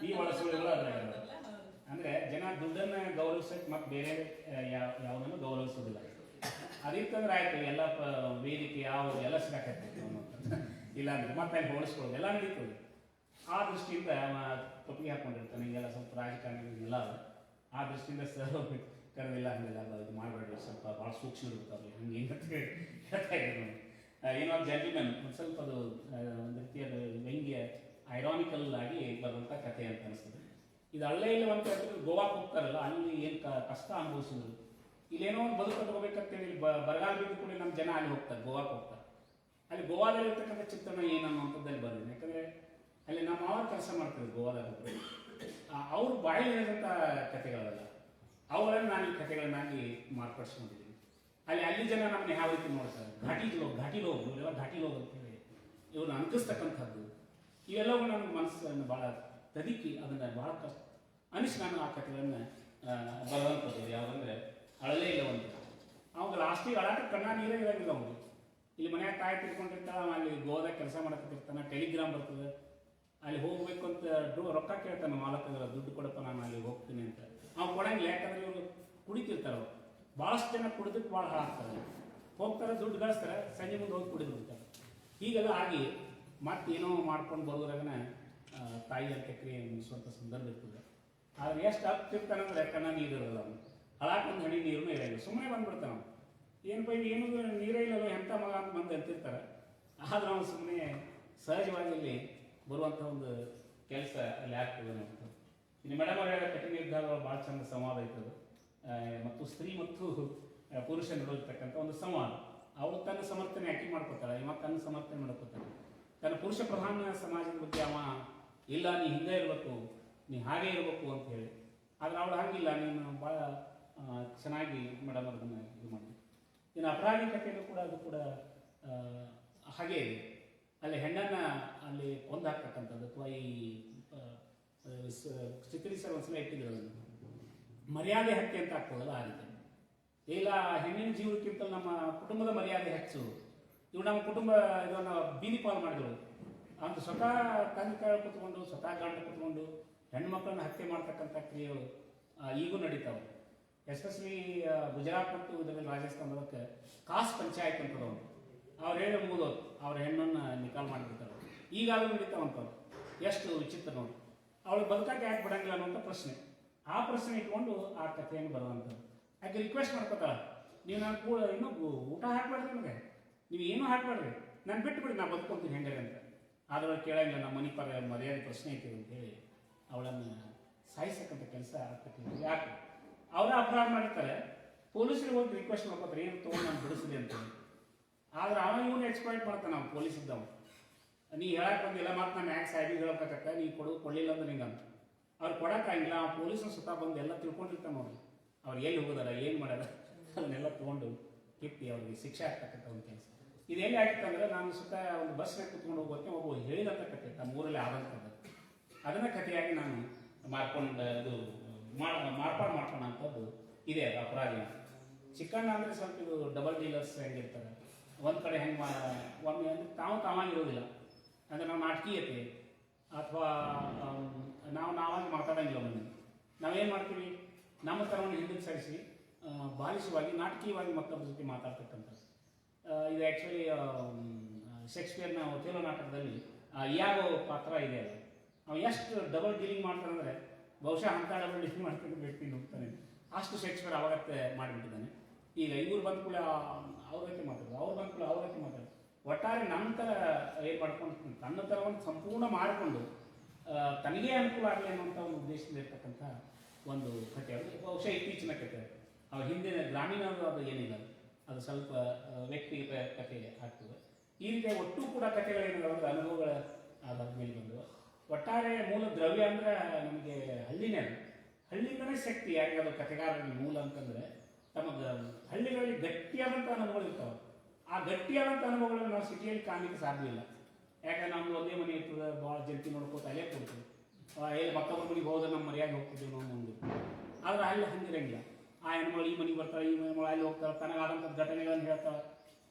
ಈ ಒಳ ಸುಳ್ಳುಗಳು ಅದ್ರಾಗ ಇದಾವೆ. ಅಂತಾರಲ್ಲ, ಹೌದು. ಅಂದ್ರೆ ಜನ ದುಡ್ಡನ್ನ ಗೌರವಿಸಕ್ಕೆ ಮತ್ತೆ ಬೇರೆ ಯಾವ್ದನ್ನು ಯಾವ ಯಾವುದನ್ನು ಗೌರವಿಸೋದಿಲ್ಲ. ಅದಿತ್ತಂದ್ರೆ ಆಯ್ತು ಎಲ್ಲ ವೇದಿಕೆ ಯಾವ ಎಲ್ಲ ಸಿಗಾಕೈತಿ ಇಲ್ಲ ಅಂದ್ರೆ ಮತ್ತೆ ಅಲ್ಲಿ ಹೋಲಿಸ್ಕೊಳ್ಳೋದು ಎಲ್ಲ ನಡೀತದೆ. ಆ ದೃಷ್ಟಿಯಿಂದ ತೊಪ್ಪಿಗೆ ಹಾಕೊಂಡಿರ್ತಾನೆ ಈಗೆಲ್ಲ ಸ್ವಲ್ಪ ರಾಜಕಾರಣಿ ಇಲ್ಲ ಆ ದೃಷ್ಟಿಯಿಂದ ಸರ್ ಕರೆದಿಲ್ಲ ಹಂಗೆಲ್ಲ ಇದು ಮಾಡಬೇಡ್ರಿ, ಸ್ವಲ್ಪ ಭಾಳ ಸೂಕ್ಷ್ಮ ಇರ್ತಾವೆ ಹಂಗೆ ಹಿಂಗೆ ಹೇಳ್ತಾ ಏನೋ ಜೆಂಟ್ಲ್ಮೆನ್ ಒಂದು ಸ್ವಲ್ಪ ಅದು ಒಂದು ರೀತಿಯಾದ ವ್ಯಂಗ್ಯ ಐರಾನಿಕಲ್ ಆಗಿ ಬರುವಂಥ ಕಥೆ ಅಂತ ಅನಿಸ್ತದೆ ಇದು ಹಳ್ಳೆ ಇಲ್ಲ ಅಂತ ಹೇಳಿದ್ರೆ ಗೋವಾಕ್ಕೆ ಹೋಗ್ತಾರಲ್ಲ, ಅಲ್ಲಿ ಏನು ಕಷ್ಟ ಅನುಭವಿಸಿದ್ರು. ಇಲ್ಲೇನೋ ಒಂದು ಬದುಕು ಹೋಗ್ಬೇಕಂತೇಳಿ ಇಲ್ಲಿ ಬರಗಾಲ ಬಿದ್ದು ಕೂಡ ನಮ್ಮ ಜನ ಅಲ್ಲಿ ಹೋಗ್ತಾರೆ ಗೋವಾಕ್ಕೆ ಹೋಗ್ತಾರೆ. ಅಲ್ಲಿ ಗೋವಾದಲ್ಲಿ ಇರ್ತಕ್ಕಂಥ ಚಿತ್ರಣ ಏನು ಅಲ್ಲಿ ಬಂದಿದೆ ಯಾಕಂದರೆ ಅಲ್ಲಿ ನಮ್ಮ ಮಾವ ಕೆಲಸ ಮಾಡ್ತಿದ್ರು ಗೋವಾದಾಗ ಅವ್ರ ಬಾಯಲ್ಲಿ ಹೇಳಿದಂಥ ಕಥೆಗಳಲ್ಲ. ಅವುಗಳನ್ನು ನಾನು ಈ ಕಥೆಗಳನ್ನಾಗಿ ಮಾರ್ಪಡಿಸ್ಕೊಂಡಿದ್ದೀನಿ. ಅಲ್ಲಿ ಅಲ್ಲಿ ಜನ ನಮ್ಮನ್ನ ಯಾವ ರೀತಿ ನೋಡ್ತಾರೆ? ಘಾಟಿ ಲೋಗ್ ಘಾಟಿ ಲೋಗ್ ಇವರೆಲ್ಲ ಘಾಟಿ ಲೋಗ್ ಅಂತೇಳಿ ಇವ್ರನ್ನ ಅಂಕಿಸ್ತಕ್ಕಂಥದ್ದು ಇವೆಲ್ಲವೂ ನನ್ನ ಮನಸ್ಸನ್ನು ಭಾಳ ತದಿಕ್ಕಿ ಅದನ್ನು ಭಾಳ ಕಷ್ಟ ಅನಿಸಿ ನಾನು ಆ ಕಥೆಗಳನ್ನು ಬರುವಂಥದ್ದು ಯಾವುದಂದ್ರೆ ಅಳಲೇ ಇಲ್ಲ ಒಂದು ಅವಾಗ ಲಾಸ್ಟಿಗೆ ಅಳಾಟ ಕಣ್ಣ ನೀರೇ ಇರೋಂಗಿಲ್ಲ ಅವನು ಇಲ್ಲಿ ಮನ್ಯಾಗ ತಾಯಿ ತಿಳ್ಕೊಂಡಿರ್ತಾಳೆ ಅಲ್ಲಿ ಗೋದಾಗ ಕೆಲಸ ಮಾಡಕತ್ತಿರ್ತಾನೆ, ಟೆಲಿಗ್ರಾಮ್ ಬರ್ತದೆ. ಅಲ್ಲಿ ಹೋಗ್ಬೇಕು ಅಂತ ರೊಕ್ಕ ಕೇಳ್ತಾನೆ ಮಾಲಕರ ದುಡ್ಡು ಕೊಡಪ್ಪ, ನಾನು ಅಲ್ಲಿ ಹೋಗ್ತೀನಿ ಅಂತ. ಅವ್ನು ಕೊಡಂಗಿಲ್ಲ, ಯಾಕಂದ್ರೆ ಇವರು ಕುಡಿತಿರ್ತಾರೆ ಅವ್ರು. ಭಾಳಷ್ಟು ಜನ ಕುಡಿದಕ್ಕೆ ಭಾಳ ಹಾಳಾಗ್ತಾರೆ. ಹೋಗ್ತಾರೆ, ದುಡ್ಡು ಗಳಿಸ್ತಾರೆ, ಸಂಜೆ ಮುಂದೆ ಹೋಗಿ ಕುಡಿದು ಬಿಡ್ತಾರೆ. ಹೀಗೆಲ್ಲ ಆಗಿ ಏನೋ ಮಾಡ್ಕೊಂಡು ಬರೋದ್ರಾಗನ ತಾಯಿ ಅಂತ್ಯಕ್ರಿಯೆ ಮುಗಿಸುವಂಥ ಸಂದರ್ಭ ಇರ್ತದೆ. ಆದ್ರೆ ಎಷ್ಟು ಹತ್ತಿರ್ತಾನಂದ್ರೆ ಕಣ್ಣ ನೀರು ಇರೋಲ್ಲ ಅವನು ಹಳಾಕೊಂದು ಹಣಿ ನೀರು ಇರಂಗಿಲ್ಲ ಸುಮ್ಮನೆ ಬಂದ್ಬಿಡ್ತಾನೆ ಅವನು. ಏನು ಪೈ ಏನು ನೀರೇ ಇಲ್ಲಲ್ಲ, ಎಂಥ ಮಗ ಅಂತ ಬಂದು ಅಂತಿರ್ತಾರೆ. ಆದ್ರೆ ಅವನು ಸುಮ್ಮನೆ ಸಹಜವಾಗಿ ಇಲ್ಲಿ ಬರುವಂಥ ಒಂದು ಕೆಲಸ ಅಲ್ಲಿ ಆಗ್ತದೆ ಇನ್ನು ಮೇಡಮ್ ಅವ್ರು ಹೇಳೋ ಕಠಿಣ ನಿರ್ಧಾರಗಳು ಭಾಳ ಚಂದ ಸಂವಾದ ಐತದು ಮತ್ತು ಸ್ತ್ರೀ ಮತ್ತು ಪುರುಷ ನಡುವಿರ್ತಕ್ಕಂಥ ಒಂದು ಸಂವಾದ. ಅವಳು ತನ್ನ ಸಮರ್ಥನೆ ಆಕೆ ಮಾಡ್ಕೊತಾಳೆ ಇವ ತನ್ನ ಸಮರ್ಥನೆ ಮಾಡ್ಕೊತಾಳೆ ತನ್ನ ಪುರುಷ ಪ್ರಧಾನ ಸಮಾಜದ ಬಗ್ಗೆ ಅವ, ಇಲ್ಲ, ನೀ ಹಿಂದೆ ಇರಬೇಕು, ನೀ ಹಾಗೆ ಇರಬೇಕು ಅಂತ ಹೇಳಿ. ಆದ್ರೆ ಅವಳು ಹಾಗಿಲ್ಲ, ನೀನು ಭಾಳ ಚೆನ್ನಾಗಿ ಮೇಡಮ್ ಅದನ್ನು ಇದು ಮಾಡಿ ಇನ್ನು ಅಪರಾಧಿ ಕಥೆಯಲ್ಲೂ ಕೂಡ ಅದು ಕೂಡ ಹಾಗೆ ಇದೆ. ಅಲ್ಲಿ ಹೆಣ್ಣನ್ನು ಅಲ್ಲಿ ಕೊಂದು ಹಾಕ್ತಕ್ಕಂಥದ್ದು ಅಥವಾ ಈ ಆ, ಸರ್ ಒಂದ್ಸಲ ಇಟ್ಟಿದ್ರು ಮರ್ಯಾದೆ ಹತ್ಯೆ ಅಂತ ಆಗ್ತದಲ್ಲ ಆ ರೀತಿ. ಇಲ್ಲ ಹೆಣ್ಣಿನ ಜೀವಕ್ಕಿಂತ ನಮ್ಮ ಕುಟುಂಬದ ಮರ್ಯಾದೆ ಹೆಚ್ಚು. ಇವು ನಮ್ಮ ಕುಟುಂಬ ಇದನ್ನು ಬೀದಿ ಪಾಲು ಮಾಡಿದ್ರು. ಅಂತ ಸ್ವತಃ ತಂದೆ ತಾಯಿ ಕುತ್ಕೊಂಡು ಸ್ವತಃ ಗಂಡ ಕುತ್ಕೊಂಡು ಹೆಣ್ಮಕ್ಳನ್ನ ಹತ್ಯೆ ಮಾಡ್ತಕ್ಕಂಥ ಕ್ರಿಯೆಗಳು ಈಗೂ ನಡೀತಾವೆ. ಎಸ್ಪೆಷಲಿ ಗುಜರಾತ್ ಮತ್ತು ಇದರಲ್ಲಿ ರಾಜಸ್ಥಾನದಕ್ಕೆ ಕಾಸ್ ಪಂಚಾಯತ್ ಅಂತದವ್ರು ಅವ್ರು ಹೇಳಿ ಮುಗಿದೋದು ಅವ್ರ ಹೆಣ್ಣನ್ನು ನಿಕಾಲ್ ಮಾಡಿಬಿಡ್ತಾರೆ. ಈಗಾಗಲೂ ನಡೀತಾವಂಥವ್ರು ಎಷ್ಟು ವಿಚಿತ್ರ ನೋಡಿ. ಅವಳು ಬದುಕಕ್ಕೆ ಯಾಕೆ ಬಿಡಂಗಿಲ್ಲ ಅನ್ನುವಂಥ ಪ್ರಶ್ನೆ. ಆ ಪ್ರಶ್ನೆ ಇಟ್ಕೊಂಡು ಆ ಕಥೆಯನ್ನು ಬರುವಂಥದ್ದು ಯಾಕೆ ರಿಕ್ವೆಸ್ಟ್ ಮಾಡ್ಕೋತಾಳೆ? ನೀವು ನಾನು ಕೂಡ ಇನ್ನೂ ಊಟ ಹಾಕ್ಬೇಡ್ರಿ ನನಗೆ ನೀವು ಏನೂ ಹಾಕ್ಬೇಡ್ರಿ ನಾನು ಬಿಟ್ಟು ಬಿಡಿ ನಾನು ಬದುಕೊಂತೀನಿ ಹೆಂಗೆ ಅಂತ. ಆದ್ರೆ ಕೇಳಂಗಿಲ್ಲ, ನಮ್ಮ ಮನೆ ಪರ ಮರ್ಯಾದೆ ಪ್ರಶ್ನೆ ಐತಿ ಅಂತೇಳಿ ಅವಳನ್ನು ಸಾಯಿಸಕ್ಕಂಥ ಕೆಲಸ ಆಗ್ತಕ್ಕಂಥ ಯಾಕೆ? ಅವರ ಅಪರಾಧ ಮಾಡಿರ್ತಾರೆ. ಪೊಲೀಸರಿಗೆ ಹೋಗಿ ರಿಕ್ವೆಸ್ಟ್ ಮಾಡ್ಕೋತಾರೆ, ಏನು ತೊಗೊಂಡು ನಾನು ಬಿಡಿಸಿದೆ ಅಂತ ಆದ್ರೆ ಅವನು ಇವನು ಎಕ್ಸ್ಪ್ಲೈಟ್ ಮಾಡ್ತಾನೆ ನಾವು ಪೊಲೀಸ್ ಇದ್ದವ ನೀ ಹೇಳಕ್ ಬಂದಿಲ್ಲ ಮತ್ತೆ ನಾನು ಯಾಕೆ ಸಾಹೇಬಿಗೆ ಹೇಳಕತ್ತಕ್ಕೆ, ನೀ ಕೊಡು, ಕೊಡಲಿಲ್ಲ ಅಂದ್ರೆ ನಿಂಗಂತ ಅವ್ರು ಕೊಡಕ್ಕಾಗಿಲ್ಲ ಆ ಪೊಲೀಸರು ಸುತ್ತ ಬಂದು ಎಲ್ಲ ತಿಳ್ಕೊಂಡಿರ್ತಾನೆ ಅವ್ರು ಅವ್ರು ಎಲ್ಲಿ ಹೋಗೋದಲ್ಲ ಏನು ಮಾಡ್ಯಾರ ಅದನ್ನೆಲ್ಲ ತೊಗೊಂಡು ಕಿತ್ತಿ ಅವ್ರಿಗೆ ಶಿಕ್ಷೆ ಆಗ್ತಕ್ಕಂಥ ಒಂದು ಕೆಲಸ. ಇದು ಎಲ್ಲಿ ಆಗಿತ್ತು ಅಂದ್ರೆ ನಾನು ಸುತ್ತ ಒಂದು ಬಸ್ನಾಗ ಕುತ್ಕೊಂಡು ಹೋಗೋಕೆ ಒಬ್ಬ ಹೇಳಿದಂಥ ಕಥೆ ನಮ್ಮ ಊರಲ್ಲಿ ಆದಂಥದ್ದು ಅದನ್ನ ಕಥೆಯಾಗಿ ನಾನು ಮಾಡ್ಕೊಂಡು ಇದು ಮಾರ್ಪಾಡು ಮಾಡ್ಕೊಂಡಂಥದ್ದು ಇದೆ ಅದು, ಅಪರಾಧಿ. ಚಿಕ್ಕಣ್ಣ ಅಂದರೆ ಸ್ವಲ್ಪ ಇದು ಡಬಲ್ ಡೀಲರ್ಸ್ ಹೆಂಗಿರ್ತಾರೆ. ಒಂದು ಕಡೆ ಹೆಂಗೆ ಒಮ್ಮೆ ಅಂದ್ರೆ ತಾವು ತಾವಾಗಿರೋದಿಲ್ಲ. ಅಂದರೆ ನಾವು ನಾಟಕೀಯತೆ ಅಥವಾ ನಾವು ನಾವಾಗಿ ಮಾತಾಡೋಂಗಿಲ್ಲ ಮುಂದೆ ನಾವೇನು ಮಾಡ್ತೀವಿ? ನಮ್ಮ ಥರವನ್ನು ಹಿಂದಕ್ಕೆ ಸರಿಸಿ ಬಾಲಿಸುವಾಗಿ ನಾಟಕೀಯವಾಗಿ ಮತ್ತೊಬ್ಬರ ಜೊತೆ ಮಾತಾಡ್ತಕ್ಕಂಥದ್ದು. ಆ, ಇದು ಆ್ಯಕ್ಚುಲಿ ಶೇಕ್ಸ್ಪಿಯರ್ನ ಒಥೇಲೋ ನಾಟಕದಲ್ಲಿ ಯಾವ ಪಾತ್ರ ಇದೆ ಅದು. ನಾವು ಎಷ್ಟು ಡಬಲ್ ಡೀಲಿಂಗ್ ಮಾಡ್ತಾನಂದರೆ ಬಹುಶಃ ಅಂತ ಡಬಲ್ ಡೀಲಿಂಗ್ ಮಾಡ್ಕೊಂಡು ವ್ಯಕ್ತಿ ಹೋಗ್ತಾನೆ. ಅಷ್ಟು ಶೇಕ್ಸ್ಪಿಯರ್ ಅವಾಗತ್ತೆ ಮಾಡಿಬಿಟ್ಟಿದ್ದಾನೆ. ಈಗ ಇವ್ರು ಬಂದ ಕೂಡ ಅವ್ರ ಜೊತೆ ಮಾತಾಡೋದು ಅವ್ರು ಬಂದ ಕೂಡ ಅವ್ರ ಜೊತೆ ಮಾತಾಡೋದು ಒಟ್ಟಾರೆ ನಮ್ಮ ಥರ ಏನು ಮಾಡ್ಕೊಂಡು ತನ್ನ ಥರವನ್ನು ಸಂಪೂರ್ಣ ಮಾಡಿಕೊಂಡು ತನಗೆ ಅನುಕೂಲ ಆಗಲಿ ಅನ್ನುವಂಥ ಒಂದು ಉದ್ದೇಶದಲ್ಲಿ ಇರ್ತಕ್ಕಂಥ ಒಂದು ಕಥೆ. ಅದು ಬಹುಶಃ ಇತ್ತೀಚಿನ ಕಥೆ. ಅವ್ರ ಅವ ಹಿಂದಿನ ಗ್ರಾಮೀಣ ಅದು ಏನಿಲ್ಲ. ಅದು ಸ್ವಲ್ಪ ವ್ಯಕ್ತಿಗತ ಕಥೆ ಆಗ್ತದೆ. ಈ ರೀತಿಯ ಒಟ್ಟು ಕೂಡ ಕಥೆಗಳೇನಿದಾವೆ ಅಂದ್ರೆ ಅನುಭವಗಳ ಆಧಾರದ ಮೇಲೆ ಬಂದವು. ಒಟ್ಟಾರೆ ಮೂಲ ದ್ರವ್ಯ ಅಂದ್ರೆ ನಮಗೆ ಹಳ್ಳಿನೇ ಅದು. ಹಳ್ಳಿಯಿಂದನೇ ಶಕ್ತಿ ಯಾಕೆ ಅದು ಕಥೆಗಾರರಿಗೆ ಮೂಲ ಅಂತಂದರೆ ತಮ್ಮ ಹಳ್ಳಿಗಳಲ್ಲಿ ಗಟ್ಟಿಯಾದಂಥ ಅನುಭವಗಳು ಇರ್ತಾವೆ ಆ ಗಟ್ಟಿಯಾದಂಥ ಅನುಭವಗಳನ್ನು ನಾವು ಸಿಟಿಯಲ್ಲಿ ಕಾಣಲಿಕ್ಕೆ ಸಾಧ್ಯ ಇಲ್ಲ. ಯಾಕಂದ್ರೆ ನಮ್ದು ಒಂದೇ ಮನೆ ಇರ್ತದೆ, ಭಾಳ ಜಂಟಿ ನೋಡ್ಕೋತ ಅಲ್ಲೇ ಕೊಡ್ತೀವಿ ಎಲ್ಲಿ ಮತ್ತೊಬ್ಬರ ಮನೆಗೆ ಹೋದ್ರೆ ನಮ್ಮ ಮರ್ಯಾದೆ ಹೋಗ್ತಿದ್ವಿ ನಾವು ಮುಂದೆ. ಆದ್ರೆ ಅಲ್ಲಿ ಹಂಗಿರಂಗಿಲ್ಲ. ಆ ಹೆಣ್ಮಗಳು ಈ ಮನೆಗೆ ಬರ್ತಾಳೆ, ಈ ಮಳೆ ಅಲ್ಲಿ ಹೋಗ್ತಾಳೆ ತನಗಾದಂಥ ಘಟನೆಗಳನ್ನು ಹೇಳ್ತಾಳೆ.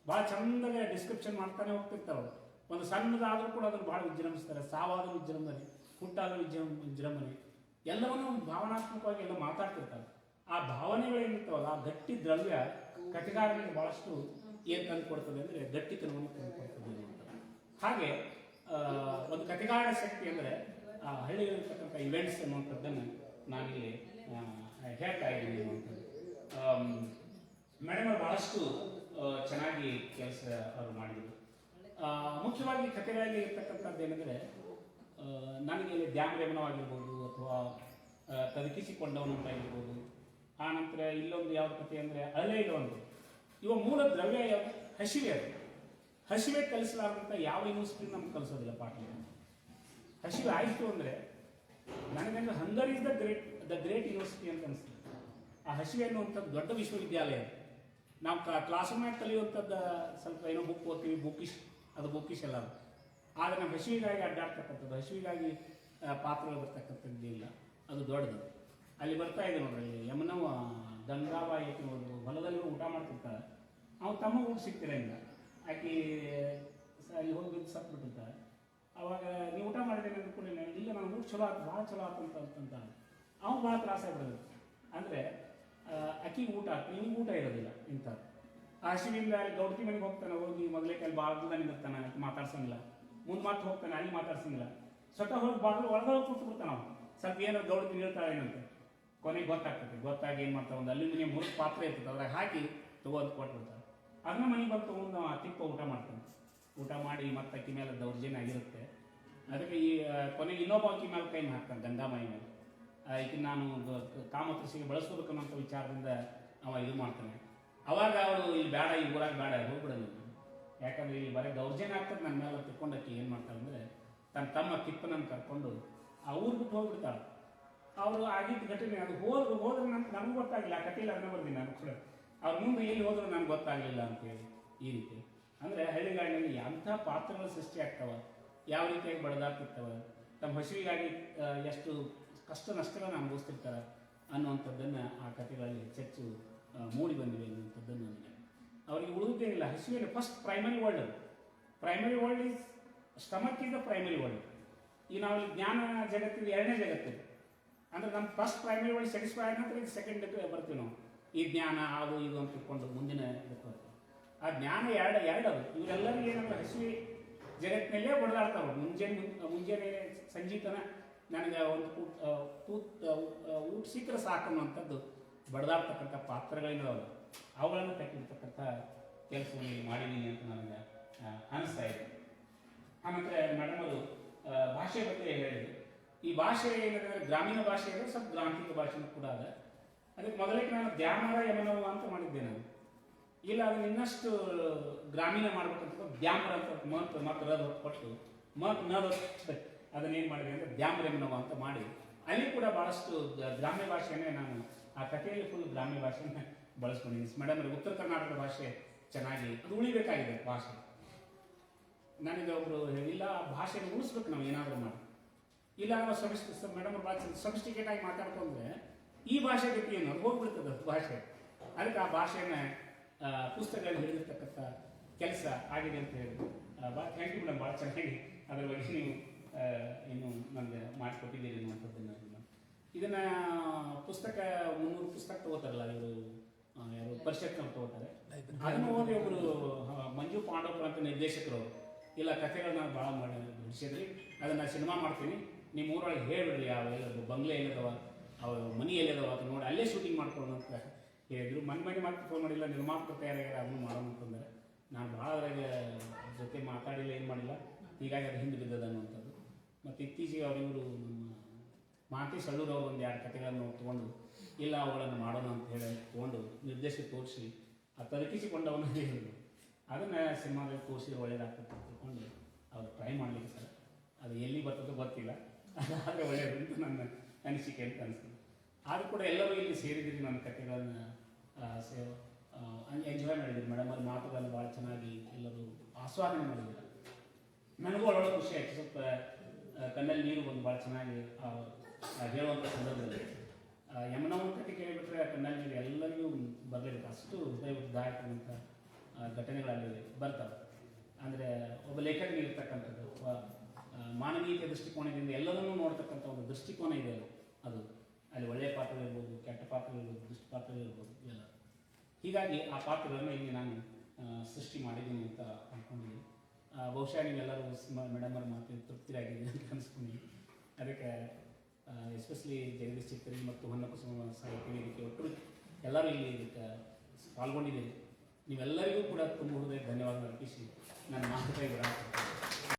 ಭಾಳ ಚಂದಾಗಿ ಡಿಸ್ಕ್ರಿಪ್ಷನ್ ಮಾಡ್ತಾನೆ ಹೋಗ್ತಿರ್ತಾವೆ ಒಂದು ಸಣ್ಣದಾದರೂ ಕೂಡ ಅದನ್ನು ಭಾಳ ವಿಜೃಂಭಿಸ್ತಾರೆ. ಸಾವಾದ ವಿಜೃಂಭಣೆ, ಹುಟ್ಟಾದ ವಿಜೃಂ, ವಿಜೃಂಭಣೆ. ಎಲ್ಲವನ್ನೂ ಭಾವನಾತ್ಮಕವಾಗಿ ಎಲ್ಲ ಮಾತಾಡ್ತಿರ್ತಾರೆ ಆ ಭಾವನೆಗಳೇನಿರ್ತಾವಲ್ಲ, ಆ ಗಟ್ಟಿ ದ್ರವ್ಯ ಕಥೆಗಾರನಿಗೆ ಭಾಳಷ್ಟು ಏನು ತಂದು ಕೊಡ್ತದೆ ಅಂದರೆ ಗಟ್ಟಿತನವನ್ನು ತಂದುಕೊಡ್ತದೆ ಅಂತ. ಹಾಗೆ ಒಂದು ಕಥೆಗಾರ ಶಕ್ತಿ ಅಂದರೆ ಆ ಹಳ್ಳಿಗಳಿರ್ತಕ್ಕಂಥ ಇವೆಂಟ್ಸ್ ಅನ್ನುವಂಥದ್ದನ್ನು ನಾವಿಲ್ಲಿ ಹೇಳ್ತಾ ಇದ್ದೀನಿ ಅನ್ನುವಂಥದ್ದು. ಮೇಡಮ್ ಅವರು ಭಾಳಷ್ಟು ಚೆನ್ನಾಗಿ ಕೆಲಸ ಅವರು ಮಾಡಿದರು. ಮುಖ್ಯವಾಗಿ ಕಥೆಗಳಲ್ಲಿ ಇರ್ತಕ್ಕಂಥದ್ದು ಏನಂದರೆ ನನಗೆ ಇಲ್ಲಿ ಧ್ಯಾನ ರೇಮನವಾಗಿರ್ಬೋದು ಅಥವಾ ಆ, ತದಕಿಸಿಕೊಂಡವನು ಅಂತ ಇರ್ಬೋದು ಆ ನಂತರ ಇಲ್ಲೊಂದು ಯಾವ ಕಥೆ ಅಂದರೆ ಅಲೆ ಇಡುವಂಥದ್ದು ಇವ ಮೂಲ ದ್ರವ್ಯ ಯಾವುದು ಹಸಿವೆ ಅದು. ಹಸಿವೆ ಕಲಿಸಲಾರ್ದಂಥ ಯಾವ ಯೂನಿವರ್ಸಿಟಿ ನಮ್ಗೆ ಕಲಿಸೋದಿಲ್ಲ ಪಾಠ ಹಸಿವೆ ಆಯಿತು ಅಂದರೆ ನನಗಂದ್ರೆ hunger is the great the great university ಅಂತ ಅನಿಸ್ತದೆ ಆ ಹಸಿವೆ ಅನ್ನುವಂಥದ್ದು ದೊಡ್ಡ ವಿಶ್ವವಿದ್ಯಾಲಯ. ನಾವು ಕ್ಲಾಸ್ ರೂಮ್ನಾಗ ಕಲಿಯುವಂಥದ್ದು ಸ್ವಲ್ಪ ಏನೋ ಬುಕ್ ಓದ್ತೀವಿ ಬುಕ್ಕಿಶ್ ಅದು ಬುಕ್ಕಿಶ್ ಅಲ್ಲ ಅದು. ಆದರೆ ನಮ್ಮ ಹಸಿವಿಗಾಗಿ ಅಡ್ಡಾಡ್ತಕ್ಕಂಥದ್ದು, ಹಸಿವಿಗಾಗಿ ಪಾತ್ರಗಳು ಬರ್ತಕ್ಕಂಥದ್ದು ಇಲ್ಲ ಅದು ದೊಡ್ಡದು. ಅಲ್ಲಿ ಬರ್ತಾ ಇದೆ ನೋಡ್ರಿ ಯಮನವ ಗಂಗಾಬಾಯಿ ಐತಿ ನೋಡ್ರಿ ಹೊಲದಲ್ಲಿ ಊಟ ಮಾಡ್ತಿರ್ತಾರೆ ಅವ್ನು ತಮ್ಮ ಊಟ ಸಿಗ್ತಿರಂಗಿಲ್ಲ ಆಕೆ ಅಲ್ಲಿ ಹೋಗಿ ಸತ್ ಬಿಟ್ಟಿರ್ತಾಳೆ ಅವಾಗ, ನೀವು ಊಟ ಮಾಡಿದ್ರೆ ಅಂದ್ಕೊಂಡಿಲ್ಲ ಇಲ್ಲ ನಾನು ಚಲೋ ಆಯ್ತು ಭಾಳ ಚಲೋ ಆಯ್ತು ಅಂತ ಅಂತ ಅವ್ನು ಭಾಳ ತ್ರಾಸ ಆಗ್ಬಿಡೋದು. ಅಂದರೆ ಅಕ್ಕಿಗೆ ಊಟ ನಿಮ್ಗೆ ಊಟ ಇರೋದಿಲ್ಲ ಇಂಥ ಹಸಿವಿಂದ ಅಲ್ಲಿ ಗೌಡ್ತಿ ಮನೆಗೆ ಹೋಗ್ತಾನೆ, ಹೋಗಿ ಮೊದಲೇ ಕೈ ಭಾಳ ದೂರ ನಿಂದಿರ್ತಾನೆ ಮಾತಾಡ್ಸಂಗಿಲ್ಲ. ಮುಂದೆ ಮಾತು ಹೋಗ್ತಾನೆ, ಅಲ್ಲಿ ಮಾತಾಡ್ಸಂಗಿಲ್ಲ. ಸ್ವತಃ ಹೋಗಿ ಬಾಗಿಲು ಒಳಗೆ ಕೂತು ಬಿಡ್ತಾನೆ ಅವನು. ಸ್ವಲ್ಪ ಏನಾದ್ರು ಗೌಡ್ತಿ ಹೇಳ್ತಾಳೆ ಏನಂತ ಕೊನೆಗೆ ಗೊತ್ತಾಗ್ತದೆ. ಗೊತ್ತಾಗಿ ಏನು ಮಾಡ್ತಾವೆ ಒಂದು ಅಲ್ಯೂಮಿನಿಯಂ ಮೂರು ಪಾತ್ರೆ ಇರ್ತದೆ, ಅದ್ರಾಗ ಹಾಕಿ ತಗೋದು ಕೊಟ್ಬಿಡ್ತಾರೆ. ಅದನ್ನ ಮನೆಗೆ ಬಂದು ತೊಗೊಂಡು ಅವ ತಿಪ್ಪ ಊಟ ಮಾಡ್ತಾನೆ. ಊಟ ಮಾಡಿ ಮತ್ತೆ ಅಕ್ಕಿ ಮೇಲೆ ದೌರ್ಜನ್ಯ ಆಗಿರುತ್ತೆ. ಅದಕ್ಕೆ ಈ ಕೊನೆಗೆ ಇನ್ನೊಬ್ಬ ಅಕ್ಕಿ ಮೇಲೆ ಕೈ ಹಾಕ್ತಾನೆ ಗಂಗಾಮಾಯಿ ಮೇಲೆ ಈಕೆ ನಾನು ಗ- ಕಾಮಕೃಷಿಗೆ ಬಳಸ್ಕೋಬೇಕನ್ನೋಂಥ ವಿಚಾರದಿಂದ ಅವ ಇದು ಮಾಡ್ತಾನೆ. ಅವಾಗ ಅವಳು ಇಲ್ಲಿ ಬೇಡ ಈ ಊರಾಗ ಬೇಡ ಹೋಗ್ಬಿಡೋದು. ಯಾಕಂದ್ರೆ ಇಲ್ಲಿ ಬರೀ ದೌರ್ಜನ್ಯ ಆಗ್ತದೆ ನನ್ನ ಮೇಲೆ ತಿಕ್ಕೊಂಡು ಅಕ್ಕಿ ಏನು ಮಾಡ್ತಾಳೆ ಅಂದರೆ ತನ್ನ ತಮ್ಮ ತಿಪ್ಪನನ್ನು ಕರ್ಕೊಂಡು ಆ ಊರು ಬಿಟ್ಟು ಹೋಗ್ಬಿಡ್ತಾಳೆ. ಅವರು ಆಗಿದ್ದ ಘಟನೆ, ಅದು ಹೋದ್ರು, ಹೋದ್ರೆ ನನ್ಗೆ ನಮ್ಗೆ ಗೊತ್ತಾಗಿಲ್ಲ ಆ ಕಟೀಲ್ ಅದನ್ನ ಬಂದಿನಿ ನಾನು ಕೂಡ. ಅವ್ರ ಮುಂದೆ ಎಲ್ಲಿ ಹೋದ್ರು ನನಗೆ ಗೊತ್ತಾಗಲಿಲ್ಲ ಅಂತೇಳಿ ಈ ರೀತಿ. ಅಂದರೆ ಹಳ್ಳಿಗಾಡಿನಲ್ಲಿ ಎಂಥ ಪಾತ್ರಗಳು ಸೃಷ್ಟಿ ಆಗ್ತಾವ? ಯಾವ ರೀತಿಯಾಗಿ ಬಡದಾಗ್ತಿರ್ತಾವ ತಮ್ಮ ಹಸಿವಿಗಾಗಿ ಎಷ್ಟು ಕಷ್ಟ ನಷ್ಟಗಳನ್ನು ಅನುಭವಿಸ್ತಿರ್ತಾರೆ ಅನ್ನುವಂಥದ್ದನ್ನು ಆ ಕಥೆಗಳಲ್ಲಿ ಹೆಚ್ಚೆಚ್ಚು ಮೂಡಿ ಬಂದಿವೆ ಅನ್ನುವಂಥದ್ದನ್ನು ನನಗೆ ಅವರಿಗೆ ಇಲ್ಲ. ಹಸಿವಿಯಲ್ಲಿ first primary world primary world is stomach is the primary world ಈ ನಾವು ಜ್ಞಾನ ಜಗತ್ತಿನ ಎರಡನೇ ಜಗತ್ತು. ಅಂದ್ರೆ ನಮ್ಮ ಫಸ್ಟ್ ಪ್ರೈಮರಿ ಒಳಗೆ ಸ್ಯಾಟಿಸ್ಫೈ ಆದ ನಂತರ ಇದು ಸೆಕೆಂಡ್ ಬರ್ತೀವಿ ನಾವು. ಈ ಜ್ಞಾನ, ಅದು, ಇದು ಅಂತ ತಿಳ್ಕೊಂಡು ಮುಂದಿನ. ಆ ಜ್ಞಾನ ಎರಡು ಎರಡು ಅದು. ಇವರೆಲ್ಲರಿಗೂ ಏನಂದ್ರೆ ಹಸಿವಿ ಜಗತ್ತಿನಲ್ಲೇ ಹೊಡೆದಾಡ್ತಾವೆ ಮುಂಜಾನೆ ಮುಂಜಾನೆ ಸಂಜೀತನ ನನಗೆ ಒಂದು ತೂತ್ ಊಟ ಸಿಕ್ಕರೆ ಸಾಕು ಅನ್ನುವಂಥದ್ದು ಬಡದಾಡ್ತಕ್ಕಂಥ ಪಾತ್ರಗಳಿದಾವೆ ಅವುಗಳನ್ನು ಕಟ್ಟಿರ್ತಕ್ಕಂಥ ಕೆಲಸವನ್ನು ಮಾಡಿದ್ದೀನಿ ಅಂತ ನನಗೆ ಅನಿಸ್ತಾ ಇದೆ. ಆನಂತರ ಮೇಡಮ್ ಅದು ಭಾಷೆ ಬಗ್ಗೆ ಹೇಳಿದ್ರು. ಈ ಭಾಷೆ ಏನಂದ್ರೆ ಗ್ರಾಮೀಣ ಭಾಷೆ ಇದೆ ಸ್ವಲ್ಪ ಗ್ರಾಂಥಿಕ ಭಾಷೆನೂ ಕೂಡ ಅದ. ಅದಕ್ಕೆ ಮೊದಲಿಗೆ ನಾನು ದ್ಯಾಮರ ಯಮನವ ಅಂತ ಮಾಡಿದ್ದೆ ನಾನು. ಇಲ್ಲ ಅದನ್ನ ಇನ್ನಷ್ಟು ಗ್ರಾಮೀಣ ಮಾಡ್ಬೇಕಂತ ದ್ಯಾಮರ ಅಂತ ಮತ್ ಮತ್ತು ರದ್ ಕೊಟ್ಟು ಮತ್ ನದ ಅದನ್ನ ಏನು ಮಾಡಿದೆ ಅಂದ್ರೆ ದ್ಯಾಮರ ಯಮನವ ಅಂತ ಮಾಡಿ. ಅಲ್ಲಿ ಕೂಡ ಬಹಳಷ್ಟು ಗ್ರಾಮ್ಯ ಭಾಷೆನೇ ನಾನು ಆ ಕಥೆಯಲ್ಲಿ ಫುಲ್ ಗ್ರಾಮ್ಯ ಭಾಷೆನ ಬಳಸ್ಕೊಂಡಿದ್ದೀನಿ. ಮೇಡಮ್ ಉತ್ತರ ಕರ್ನಾಟಕ ಭಾಷೆ ಚೆನ್ನಾಗಿ, ಅದು ಉಳಿಬೇಕಾಗಿದೆ ಭಾಷೆ. ನನಗೆ ಒಬ್ರು ಇಲ್ಲ ಆ ಭಾಷೆನ ಉಳಿಸ್ಬೇಕು ನಾವು ಏನಾದರೂ ಮಾಡಿ. ಇಲ್ಲ ನಾವು ಸೊಬಿಸ್ ಮೇಡಮ್ ಭಾಳ ಸೊಬಿಸ್ಟಿಕೇಟ್ ಆಗಿ ಮಾತಾಡ್ಕೊಂಡ್ರೆ ಈ ಭಾಷೆ ಗತಿ ಏನು? ಹೋಗ್ಬಿಡ್ತದೆ ಭಾಷೆ. ಅದಕ್ಕೆ ಆ ಭಾಷೆನ ಪುಸ್ತಕಗಳಲ್ಲಿ ಹೇಳಿರ್ತಕ್ಕಂಥ ಕೆಲಸ ಆಗಿದೆ ಅಂತ ಹೇಳಿ. ಥ್ಯಾಂಕ್ ಯು ಮೇಡಮ್ ಭಾಳ ಚೆನ್ನಾಗಿ ಅದರ ಬಗ್ಗೆ ನೀವು ಏನು ನನಗೆ ಮಾಡಿಕೊಟ್ಟಿದ್ದೀರಿ ಅನ್ನುವಂಥದ್ದನ್ನು ಇದನ್ನು ಪುಸ್ತಕ, ಮುನ್ನೂರು ಪುಸ್ತಕ ತಗೋತಾರಲ್ಲ ಇವರು ಯಾರು ಪರಿಷತ್ ತಗೋತಾರೆ. ಅದನ್ನು ಓದಿ ಒಬ್ಬರು ಮಂಜು ಪಾಂಡವಪುರ ಅಂತ ನಿರ್ದೇಶಕರು. ಇಲ್ಲ ಕಥೆಗಳನ್ನ ಭಾಳ ಮಾಡಿ ಬಿಡಿಸಿದ್ರಿ. ಅದನ್ನ ಸಿನಿಮಾ ಮಾಡ್ತೀನಿ. ನಿಮ್ಮ ಊರೊಳಗೆ ಹೇಳ್ಬಿಡ್ರಿ ಯಾವ ಎಲ್ಲದು ಬಂಗ್ಲೆ ಎಲ್ಲದವ, ಅವ ಮನಿ ಎಲ್ಲದವ ಅದು ನೋಡಿ ಅಲ್ಲೇ ಶೂಟಿಂಗ್ ಮಾಡ್ಕೊಳ್ಳೋಣ ಅಂತ ಹೇಳಿದ್ರು. ಮನೆ ಮನೆ ಮಾಡಿ ಫೋನ್ ಮಾಡಿಲ್ಲ ನಿರ್ಮಾಪಕ ತಯಾರಾಗ್ಯಾರ, ಅದನ್ನು ಮಾಡೋಣ ಅಂತಂದ್ರೆ. ನಾನು ಭಾಳ ಅದ್ರಾಗ ಜೊತೆ ಮಾತಾಡಿಲ್ಲ, ಏನು ಮಾಡಿಲ್ಲ. ಹೀಗಾಗಿ ಅದು ಹಿಂದೆ ಬಿದ್ದದ ಅನ್ನುವಂಥದ್ದು. ಮತ್ತು ಇತ್ತೀಚೆಗೆ ಅವರಿವರು ನಮ್ಮ ಮಾತಿ ಸಳ್ಳೂರು ಅವರು ಒಂದು ಎರಡು ಕಥೆಗಳನ್ನು ತೊಗೊಂಡು, ಇಲ್ಲ ಅವುಗಳನ್ನು ಮಾಡೋಣ ಅಂತ ಹೇಳಿ ತೊಗೊಂಡು ನಿರ್ದೇಶಕ ತೋರಿಸಿ, ಆ ತಲುಪಿಸಿಕೊಂಡವನ್ನ ಹೇಳಿದ್ರು. ಅದನ್ನು ಸಿನಿಮಾದಲ್ಲಿ ತೋರಿಸಿದ್ರೆ ಒಳ್ಳೇದಾಗ್ತದೆ ಅಂತ ತಿಳ್ಕೊಂಡು ಅವ್ರು ಟ್ರೈ ಮಾಡಲಿಕ್ಕೆ ಸರ್. ಅದು ಎಲ್ಲಿ ಬರ್ತದೋ ಗೊತ್ತಿಲ್ಲ. ಅದಾದರೆ ಒಳ್ಳೆಯದು ಅಂತ ನನ್ನ ಅನಿಸಿಕೆ ಅಂತ ಅನಿಸ್ತದೆ ಆದರೂ ಕೂಡ ಎಲ್ಲರೂ ಇಲ್ಲಿ ಸೇರಿದ್ದೀರಿ ನನ್ನ ಕಥೆಗಳನ್ನು ಎಂಜಾಯ್ ಮಾಡಿದ್ದೀರಿ ಮೇಡಮ್ ಅವ್ರ ಮಾತುಗಳನ್ನು ಭಾಳ ಚೆನ್ನಾಗಿ ಎಲ್ಲರೂ ಆಸ್ವಾದನೆ ಮಾಡಿದ್ದೀರ. ನನಗೂ ಒಳಗೆ ಖುಷಿ ಆಯಿತು. ಸ್ವಲ್ಪ ಕಣ್ಣಲ್ಲಿ ನೀರು ಬಂದು ಭಾಳ ಚೆನ್ನಾಗಿ ಹೇಳುವಂಥ ಸಂದರ್ಭದಲ್ಲಿ. ಯಮನ ಒಂದು ಕಥೆ ಕೇಳಿಬಿಟ್ರೆ ಕಣ್ಣಲ್ಲಿ ನೀರು ಎಲ್ಲರಿಗೂ ಬರಲೇಬೇಕು ಅಷ್ಟು ಹೃದಯದಾಯಕವಂಥ ಘಟನೆಗಳಲ್ಲಿ ಬರ್ತವೆ. ಅಂದರೆ ಒಬ್ಬ ಲೇಖಕನಿಗೆ ಇರ್ತಕ್ಕಂಥದ್ದು ಮಾನವೀಯತೆ ದೃಷ್ಟಿಕೋನದಿಂದ ಎಲ್ಲರನ್ನೂ ನೋಡ್ತಕ್ಕಂಥ ಒಂದು ದೃಷ್ಟಿಕೋನ ಇದೆ ಅದು. ಅದು ಅಲ್ಲಿ ಒಳ್ಳೆಯ ಪಾತ್ರಗಳಿರ್ಬೋದು ಕೆಟ್ಟ ಪಾತ್ರಗಳಿರ್ಬೋದು ದುಷ್ಟ ಪಾತ್ರಗಳಿರ್ಬೋದು ಎಲ್ಲ. ಹೀಗಾಗಿ ಆ ಪಾತ್ರಗಳನ್ನು ಇಲ್ಲಿ ನಾನು ಸೃಷ್ಟಿ ಮಾಡಿದ್ದೀನಿ ಅಂತ ಅಂದ್ಕೊಂಡಿದ್ದೀನಿ ಬಹುಶಃ ನೀವೆಲ್ಲರೂ ಮೇಡಮ್ ಅವ್ರ ಮಾತು ತೃಪ್ತಿಯಾಗಿದೆ ಅಂತ ಅನಿಸ್ಕೊಂಡಿದ್ದೀನಿ. ಅದಕ್ಕೆ ಎಸ್ಪೆಷಲಿ ಜಗದೀಶ್ ಚಿತ್ರ ಮತ್ತು ಹೊನ್ನಕುಸುಮ ಸಾಹಿತ್ಯ ವೇದಿಕೆ ಒಟ್ಟು ಎಲ್ಲರೂ ಇಲ್ಲಿ ಇದಕ್ಕೆ ಪಾಲ್ಗೊಂಡಿದ್ದೀರಿ. ನೀವೆಲ್ಲರಿಗೂ ಕೂಡ ತುಂಬ ಹೃದಯ ಧನ್ಯವಾದ ಅರ್ಪಿಸಿ. ನನ್ನ ಮಾತುಕತೆ